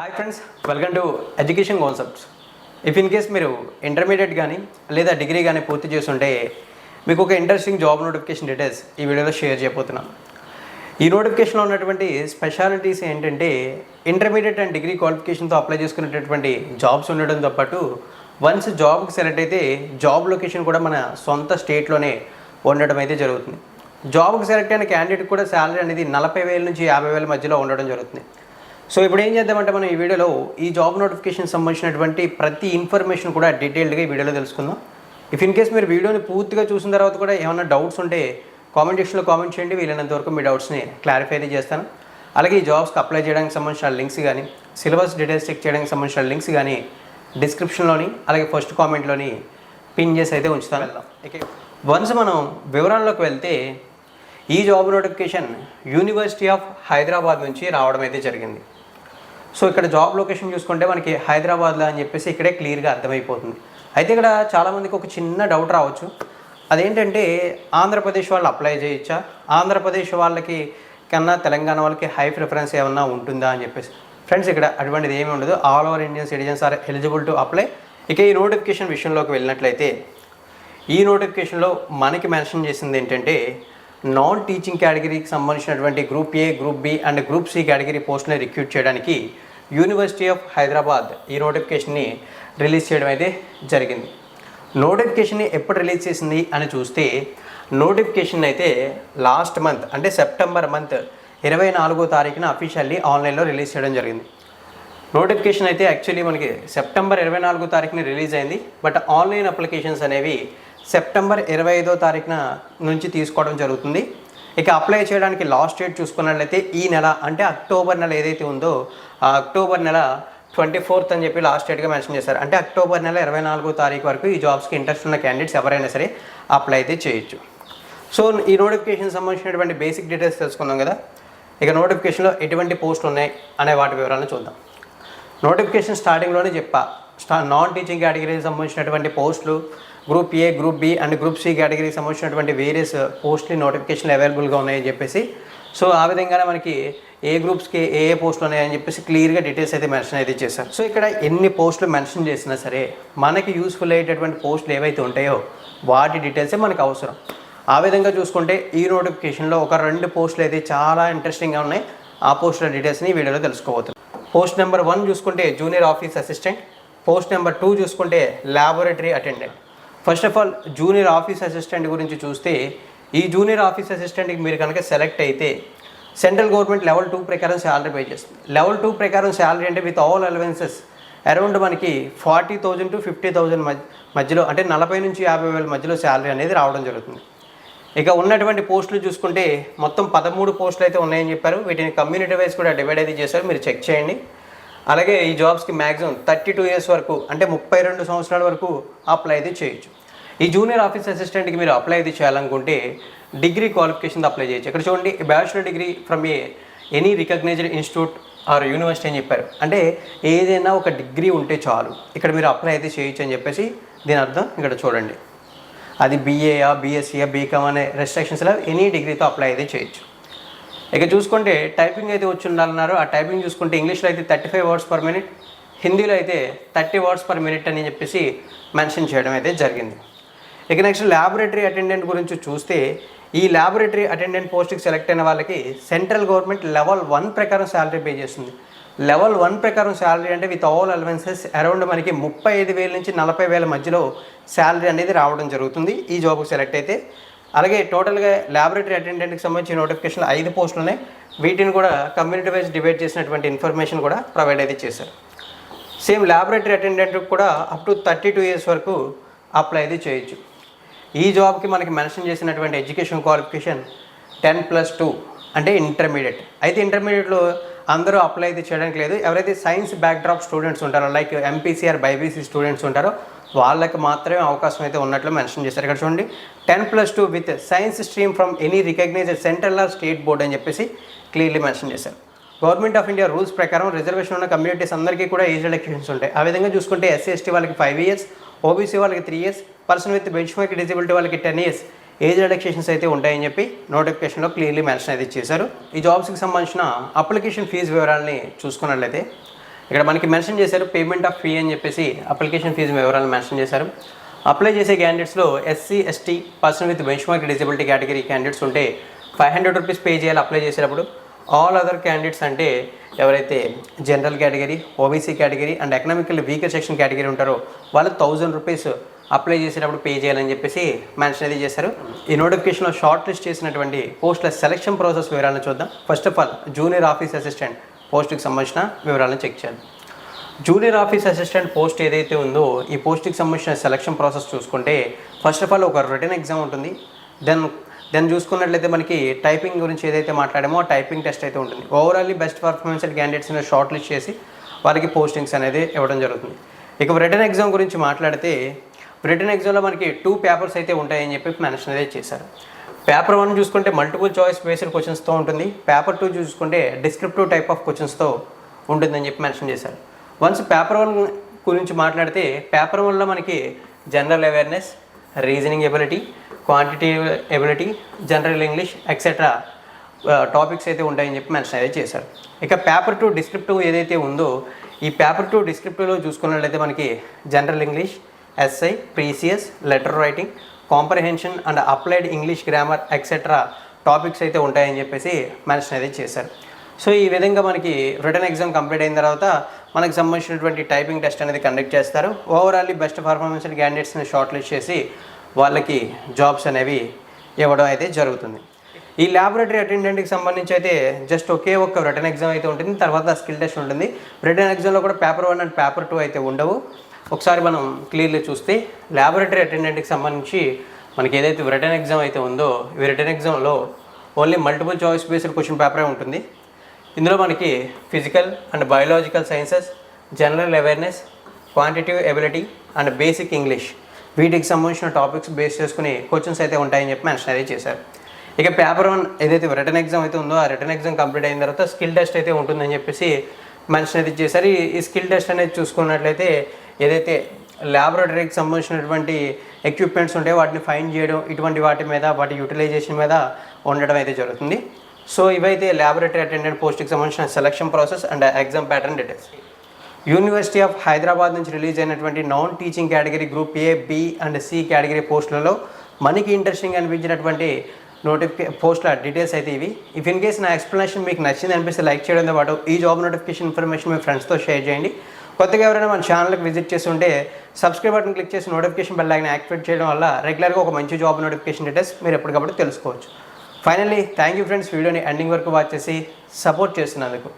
Hi friends welcome to education concepts. If in case మీరు intermediate కానీ లేదా degree కానీ పూర్తి చేస్తుంటే మీకు ఒక ఇంట్రెస్టింగ్ జాబ్ నోటిఫికేషన్ డీటెయిల్స్ ఈ వీడియోలో షేర్ చేయబోతున్నాను ఈ నోటిఫికేషన్లో ఉన్నటువంటి స్పెషాలిటీస్ ఏంటంటే ఇంటర్మీడియట్ అండ్ డిగ్రీ క్వాలిఫికేషన్తో అప్లై చేసుకునేటటువంటి జాబ్స్ ఉండడంతో పాటు వన్స్ జాబ్కి సెలెక్ట్ అయితే జాబ్ లొకేషన్ కూడా మన సొంత స్టేట్లోనే ఉండడం అయితే జరుగుతుంది. జాబ్కి సెలెక్ట్ అయిన క్యాండిడేట్ కూడా శాలరీ అనేది నలభై వేల నుంచి యాభై వేల మధ్యలో ఉండడం జరుగుతుంది. సో ఇప్పుడు ఏం చేద్దామంటే మనం ఈ వీడియోలో ఈ జాబ్ నోటిఫికేషన్ సంబంధించినటువంటి ప్రతి ఇన్ఫర్మేషన్ కూడా డీటెయిల్డ్గా ఈ వీడియోలో తెలుసుకుందాం. ఇఫ్ ఇన్ కేస్ మీరు వీడియోని పూర్తిగా చూసిన తర్వాత కూడా ఏమైనా డౌట్స్ ఉంటే కామెంట్ సెక్షన్లో కామెంట్ చేయండి. వీలైనంత వరకు మీ డౌట్స్ని క్లారిఫై అయితే చేస్తాను. అలాగే ఈ జాబ్స్కి అప్లై చేయడానికి సంబంధించిన లింక్స్ కానీ సిలబస్ డీటెయిల్స్ చెక్ చేయడానికి సంబంధించిన లింక్స్ కానీ డిస్క్రిప్షన్లోని అలాగే ఫస్ట్ కామెంట్లోని పిన్ చేసి అయితే ఉంచుతాను. వెళ్దాం. ఓకే వన్స్ మనం వివరాల్లోకి వెళ్తే ఈ job notification university of Hyderabad నుంచి రావడం అయితే జరిగింది. సో ఇక్కడ జాబ్ లొకేషన్ చూసుకుంటే మనకి హైదరాబాద్లో అని చెప్పేసి ఇక్కడే క్లియర్గా అర్థమైపోతుంది. అయితే ఇక్కడ చాలామందికి ఒక చిన్న డౌట్ రావచ్చు. అదేంటంటే ఆంధ్రప్రదేశ్ వాళ్ళు అప్లై చేయొచ్చా? ఆంధ్రప్రదేశ్ వాళ్ళకి కన్నా తెలంగాణ వాళ్ళకి హై ప్రిఫరెన్స్ ఏమన్నా ఉంటుందా అని చెప్పేసి. ఫ్రెండ్స్ ఇక్కడ అటువంటిది ఏమీ ఉండదు. All over Indian citizens are eligible to apply. ఇక ఈ నోటిఫికేషన్ విషయంలోకి వెళ్ళినట్లయితే ఈ నోటిఫికేషన్లో మనకి మెన్షన్ చేసింది ఏంటంటే నాన్ టీచింగ్ కేటగిరీకి సంబంధించినటువంటి group A group B and group C category పోస్ట్ని recruit చేయడానికి యూనివర్సిటీ ఆఫ్ హైదరాబాద్ ఈ నోటిఫికేషన్ని రిలీజ్ చేయడం అయితే జరిగింది. నోటిఫికేషన్ని ఎప్పుడు రిలీజ్ చేసింది అని చూస్తే నోటిఫికేషన్ అయితే లాస్ట్ మంత్ అంటే సెప్టెంబర్ మంత్ ఇరవై నాలుగో తారీఖున అఫీషియల్లీ ఆన్లైన్లో రిలీజ్ చేయడం జరిగింది. నోటిఫికేషన్ అయితే యాక్చువల్లీ మనకి సెప్టెంబర్ ఇరవై నాలుగో తారీఖున రిలీజ్ అయింది. బట్ ఆన్లైన్ అప్లికేషన్స్ అనేవి సెప్టెంబర్ ఇరవై ఐదో తారీఖున నుంచి తీసుకోవడం జరుగుతుంది. ఇక అప్లై చేయడానికి లాస్ట్ డేట్ చూసుకున్నట్లయితే ఈ నెల అంటే అక్టోబర్ నెల ఏదైతే ఉందో ఆ అక్టోబర్ నెల ట్వంటీ ఫోర్త్ అని చెప్పి లాస్ట్ డేట్గా మెన్షన్ చేశారు. అంటే అక్టోబర్ నెల ఇరవై నాలుగో తారీఖు వరకు ఈ జాబ్స్కి ఇంట్రెస్ట్ ఉన్న క్యాండిడేట్స్ ఎవరైనా సరే అప్లై అయితే చేయొచ్చు. సో ఈ నోటిఫికేషన్ సంబంధించినటువంటి బేసిక్ డీటెయిల్స్ తెలుసుకుందాం కదా. ఇక నోటిఫికేషన్లో ఎటువంటి పోస్టులు ఉన్నాయి అనే వాటి వివరాలను చూద్దాం. నోటిఫికేషన్ స్టార్టింగ్లోనే చెప్పా. స్టా నాన్ టీచింగ్ కేటగిరీకి సంబంధించినటువంటి పోస్టులు group A group B and group C కేటగిరీకి సంబంధించినటువంటి వేరియస్ పోస్టులు నోటిఫికేషన్లు అవైలబుల్గా ఉన్నాయని చెప్పేసి. సో ఆ విధంగానే మనకి ఏ గ్రూప్స్కి ఏ ఏ పోస్టులు ఉన్నాయని చెప్పేసి క్లియర్గా డీటెయిల్స్ అయితే మెన్షన్ అయితే చేశారు. సో ఇక్కడ ఎన్ని పోస్టులు మెన్షన్ చేసినా సరే మనకి యూస్ఫుల్ అయ్యేటటువంటి పోస్టులు ఏవైతే ఉంటాయో వాటి డీటెయిల్సే మనకు అవసరం. ఆ విధంగా చూసుకుంటే ఈ నోటిఫికేషన్లో ఒక రెండు పోస్టులు అయితే చాలా ఇంట్రెస్టింగ్గా ఉన్నాయి. ఆ పోస్టుల డీటెయిల్స్ని ఈ వీడియోలో తెలుసుకోవచ్చు పోస్ట్ నెంబర్ వన్ చూసుకుంటే junior office assistant post number two చూసుకుంటే laboratory attendant first of all junior office assistant గురించి చూస్తే ఈ జూనియర్ ఆఫీస్ అసిస్టెంట్కి మీరు కనుక సెలెక్ట్ అయితే సెంట్రల్ గవర్నమెంట్ లెవెల్ టూ ప్రకారం శాలరీ పే చేస్తుంది. లెవెల్ టూ ప్రకారం శాలరీ అంటే విత్ ఆల్ అలవెన్సెస్ అరౌండ్ మనకి forty thousand to fifty thousand మధ్యలో అంటే నలభై నుంచి యాభై వేల మధ్యలో శాలరీ అనేది రావడం జరుగుతుంది. ఇక ఉన్నటువంటి పోస్టులు చూసుకుంటే మొత్తం పదమూడు పోస్టులు అయితే ఉన్నాయని చెప్పారు. వీటిని కమ్యూనిటీ వైజ్ కూడా డివైడ్ అయితే చేశారు. మీరు చెక్ చేయండి. అలాగే ఈ జాబ్స్కి మ్యాక్సిమం థర్టీ టూ ఇయర్స్ వరకు అంటే ముప్పై రెండు సంవత్సరాల వరకు అప్లై అయితే చేయొచ్చు. ఈ జూనియర్ ఆఫీస్ అసిస్టెంట్కి మీరు అప్లై అయితే చేయాలనుకుంటే డిగ్రీ క్వాలిఫికేషన్ అప్లై చేయొచ్చు. ఇక్కడ చూడండి bachelor degree from a any recognised institute or university అని చెప్పారు. అంటే ఏదైనా ఒక డిగ్రీ ఉంటే చాలు. ఇక్కడ మీరు అప్లై అయితే చేయొచ్చు అని చెప్పేసి దీని అర్థం ఇక్కడ చూడండి. అది బీఏయా బీఎస్సీయా బీకామ్ అనే రెస్ట్రిక్షన్స్లో ఎనీ డిగ్రీతో అప్లై అయితే చేయొచ్చు. ఇక చూసుకుంటే టైపింగ్ అయితే వచ్చి ఉండాలన్నారు. ఆ టైపింగ్ చూసుకుంటే ఇంగ్లీష్లో అయితే thirty five words per minute హిందీలో అయితే థర్టీ వర్డ్స్ పర్ మినిట్ అని చెప్పేసి మెన్షన్ చేయడం అయితే జరిగింది. ఇక నెక్స్ట్ ల్యాబొరేటరీ అటెండెంట్ గురించి చూస్తే ఈ ల్యాబొరేటరీ అటెండెంట్ పోస్ట్కి సెలెక్ట్ అయిన వాళ్ళకి సెంట్రల్ గవర్నమెంట్ లెవెల్ వన్ ప్రకారం శాలరీ పే చేస్తుంది. లెవెల్ వన్ ప్రకారం శాలరీ అంటే విత్ ఆల్ అలవెన్సెస్ అరౌండ్ మనకి ముప్పై ఐదు వేల నుంచి నలభై వేల మధ్యలో శాలరీ అనేది రావడం జరుగుతుంది. ఈ జాబ్కి సెలెక్ట్ అయితే అలాగే టోటల్గా ల్యాబొరేటరీ అటెండెంట్కి సంబంధించిన నోటిఫికేషన్ ఐదు పోస్టులు ఉన్నాయి. వీటిని కూడా కమ్యూనిటీ వైజ్ డివైడ్ చేసినటువంటి ఇన్ఫర్మేషన్ కూడా ప్రొవైడ్ అయితే చేశారు. సేమ్ ల్యాబొరేటరీ అటెండెంట్కి కూడా up to thirty two years వరకు అప్లై అయితే చేయొచ్చు. ఈ జాబ్కి మనకి మెన్షన్ చేసినటువంటి education qualification ten plus two అంటే ఇంటర్మీడియట్ అయితే ఇంటర్మీడియట్లో అందరూ అప్లై అయితే చేయడానికి లేదు. ఎవరైతే సైన్స్ బ్యాక్డ్రాప్ స్టూడెంట్స్ ఉంటారో like MPC or BiPC students ఉంటారో వాళ్ళకి మాత్రమే అవకాశం అయితే ఉన్నట్లు మెన్షన్ చేశారు. ఇక్కడ చూడండి ten plus two with science stream from any recognised central or state board అని చెప్పేసి క్లియర్లీ మెన్షన్ చేశారు. గవర్నమెంట్ ఆఫ్ ఇండియా రూల్స్ ప్రకారం రిజర్వేషన్ ఉన్న కమ్యూనిటీస్ అందరికీ కూడా ఏజ్ రిలాక్సేషన్స్ ఉంటాయి. ఆ విధంగా చూసుకుంటే ఎస్సీ ఎస్టీ వాళ్ళకి ఫైవ్ ఇయర్స్ ఓబీసీ వాళ్ళకి three years person with bench mark disability వాళ్ళకి టెన్ ఇయర్స్ ఏజ్ రిలాక్సేషన్స్ అయితే ఉంటాయని చెప్పి నోటిఫికేషన్లో క్లియర్లీ మెన్షన్ అయితే చేశారు. ఈ జాబ్స్కి సంబంధించిన అప్లికేషన్ ఫీజు వివరాలని చూసుకున్నట్లయితే ఇక్కడ మనకి మెన్షన్ చేశారు పేమెంట్ ఆఫ్ ఫీ అని చెప్పేసి అప్లికేషన్ ఫీజు వివరాలు మెన్షన్ చేశారు. అప్లై చేసే క్యాండిడేట్స్లో SC ST person with bench mark disability category candidates ఉంటే ఫైవ్ హండ్రెడ్ రూపీస్ పే చేయాలి అప్లై చేసేటప్పుడు. ఆల్ అదర్ క్యాండిడేట్స్ అంటే ఎవరైతే general category OBC category and economical weaker section category ఉంటారో వాళ్ళు థౌజండ్ రూపీస్ అప్లై చేసేటప్పుడు పే చేయాలని చెప్పేసి మెన్షన్ అయితే చేశారు. ఈ నోటిఫికేషన్లో షార్ట్ లిస్ట్ చేసినటువంటి పోస్టుల సెలక్షన్ ప్రాసెస్ వివరాలను చూద్దాం. First of all junior office assistant పోస్టుకి సంబంధించిన వివరాలను చెక్ చేయాలి. జూనియర్ ఆఫీస్ అసిస్టెంట్ పోస్ట్ ఏదైతే ఉందో ఈ పోస్ట్కి సంబంధించిన సెలక్షన్ ప్రాసెస్ చూసుకుంటే ఫస్ట్ ఆఫ్ ఆల్ ఒక రిటర్న్ ఎగ్జామ్ ఉంటుంది. దెన్ దెన్ చూసుకున్నట్లయితే మనకి టైపింగ్ గురించి ఏదైతే మాట్లాడామో ఆ టైపింగ్ టెస్ట్ అయితే ఉంటుంది. ఓవరాల్లీ బెస్ట్ పర్ఫార్మెన్స్ క్యాండిడేట్స్ని షార్ట్ లిస్ట్ చేసి వారికి పోస్టింగ్స్ అనేది ఇవ్వడం జరుగుతుంది. ఇక రిటర్న్ ఎగ్జామ్ గురించి మాట్లాడితే రిటర్న్ ఎగ్జామ్లో మనకి టూ పేపర్స్ అయితే ఉంటాయని చెప్పి మెన్షన్ అయితే చేశారు. పేపర్ వన్ చూసుకుంటే మల్టిపుల్ చాయిస్ బేస్డ్ క్వశ్చన్స్తో ఉంటుంది. పేపర్ టూ చూసుకుంటే డిస్క్రిప్టివ్ టైప్ ఆఫ్ క్వశ్చన్స్తో ఉంటుందని చెప్పి మెన్షన్ చేశారు. వన్స్ పేపర్ వన్ గురించి మాట్లాడితే పేపర్ వన్లో మనకి general awareness reasoning ability quantitative ability general English etcetera topics అయితే ఉంటాయని చెప్పి మెన్షన్ అయితే చేశారు. ఇక పేపర్ టూ డిస్క్రిప్టివ్ ఏదైతే ఉందో ఈ పేపర్ టూ డిస్క్రిప్టివ్లో చూసుకున్నట్లయితే మనకి general English essay precis letter writing comprehension and applied English grammar etcetera topics అయితే ఉంటాయని చెప్పేసి మెన్షన్ అయితే చేశారు. సో ఈ విధంగా మనకి రిటర్న్ ఎగ్జామ్ కంప్లీట్ అయిన తర్వాత మనకు సంబంధించినటువంటి టైపింగ్ టెస్ట్ అనేది కండక్ట్ చేస్తారు. ఓవరాల్లీ బెస్ట్ పర్ఫార్మెన్స్ క్యాండిడేట్స్ని షార్ట్ లిస్ట్ చేసి వాళ్ళకి జాబ్స్ అనేవి ఇవ్వడం అయితే జరుగుతుంది. ఈ ల్యాబొరేటరీ అటెండెంట్కి సంబంధించి అయితే జస్ట్ ఒకే ఒక్క రిటర్న్ ఎగ్జామ్ అయితే ఉంటుంది. తర్వాత స్కిల్ టెస్ట్ ఉంటుంది. రిటర్న్ ఎగ్జామ్లో కూడా paper one and paper two అయితే ఉండవు. ఒకసారి మనం క్లియర్లీ చూస్తే ల్యాబొరేటరీ అటెండెంట్కి సంబంధించి మనకి ఏదైతే రిటర్న్ ఎగ్జామ్ అయితే ఉందో ఈ రిటర్న్ ఎగ్జామ్లో only multiple choice based question పేపరే ఉంటుంది. ఇందులో మనకి physical and biological sciences general awareness quantitative ability and basic English వీటికి సంబంధించిన టాపిక్స్ బేస్ చేసుకుని క్వశ్చన్స్ అయితే ఉంటాయని చెప్పి మెన్షన్ అయితే చేశారు. ఇక పేపర్ వన్ ఏదైతే రిటర్న్ ఎగ్జామ్ అయితే ఉందో ఆ రిటర్న్ ఎగ్జామ్ కంప్లీట్ అయిన తర్వాత స్కిల్ టెస్ట్ అయితే ఉంటుందని చెప్పేసి మెన్షన్ అయితే చేశారు ఈ- స్కిల్ టెస్ట్ అనేది చూసుకున్నట్లయితే ఏదైతే ల్యాబొరేటరీకి సంబంధించినటువంటి ఎక్విప్మెంట్స్ ఉంటాయి వాటిని ఫైన్ చేయడం ఇటువంటి వాటి మీద వాటి యూటిలైజేషన్ మీద ఉండడం అయితే జరుగుతుంది. సో ఇవైతే ల్యాబొరేటరీ అటెండెంట్ పోస్ట్కి సంబంధించిన selection process and exam pattern details university of Hyderabad నుంచి రిలీజ్ అయినటువంటి non teaching category group A B and C category పోస్టులలో మనకి ఇంట్రెస్టింగ్ అనిపించినటువంటి నోటిఫికే పోస్టుల డీటెయిల్స్ అయితే ఇవి. ఇఫ్ ఇన్ కేస్ నా ఎక్స్ప్లెనేషన్ మీకు నచ్చింది అనిపిస్తే లైక్ చేయడంతో పాటు ఈ జాబ్ నోటిఫికేషన్ ఇన్ఫర్మేషన్ మీ ఫ్రెండ్స్తో షేర్ చేయండి. కొత్తగా ఎవరైనా మన ఛానల్కి విజిట్ చేసి ఉంటే సబ్స్క్రైబ్ బటన్ క్లిక్ చేసి నోటిఫికేషన్ బెల్ ఐకన్ యాక్టివేట్ చేయడం వల్ల రెగ్యులర్గా ఒక మంచి జాబ్ నోటిఫికేషన్ డీటెయిల్స్ మీరు ఎప్పటికప్పుడు తెలుసుకోవచ్చు. ఫైనల్లీ థ్యాంక్ యూ ఫ్రెండ్స్ వీడియోని ఎండింగ్ వరకు వాచ్ చేసి సపోర్ట్ చేస్తున్నందుకు